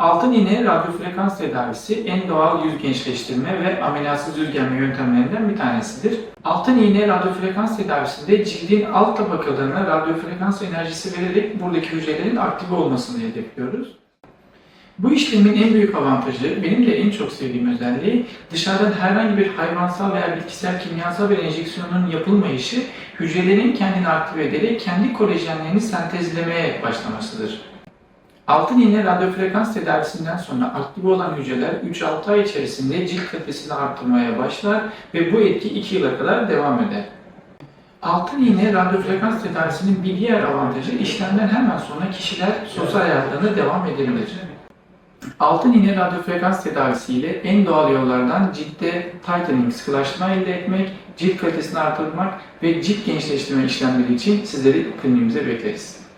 Altın iğne radyofrekans tedavisi en doğal yüz gençleştirme ve ameliyatsız yüz germe yöntemlerinden bir tanesidir. Altın iğne radyofrekans tedavisinde cildin alt tabakalarına radyofrekans enerjisi vererek buradaki hücrelerin aktive olmasını hedefliyoruz. Bu işlemin en büyük avantajı, benim de en çok sevdiğim özelliği, dışarıdan herhangi bir hayvansal veya bitkisel kimyasal bir enjeksiyonun yapılmayışı, hücrelerin kendini aktive ederek kendi kolajenlerini sentezlemeye başlamasıdır. Altın iğne radyofrekans tedavisinden sonra aktive olan hücreler 3-6 ay içerisinde cilt kalitesini arttırmaya başlar ve bu etki 2 yıla kadar devam eder. Altın iğne radyofrekans tedavisinin bir diğer avantajı işlemden hemen sonra kişiler sosyal hayatlarına devam edebilir. Altın iğne radyofrekans tedavisiyle en doğal yollardan ciltte tightening, sıkılaştırma elde etmek, cilt kalitesini artırmak ve cilt gençleştirme işlemleri için sizleri kliniğimize bekleriz.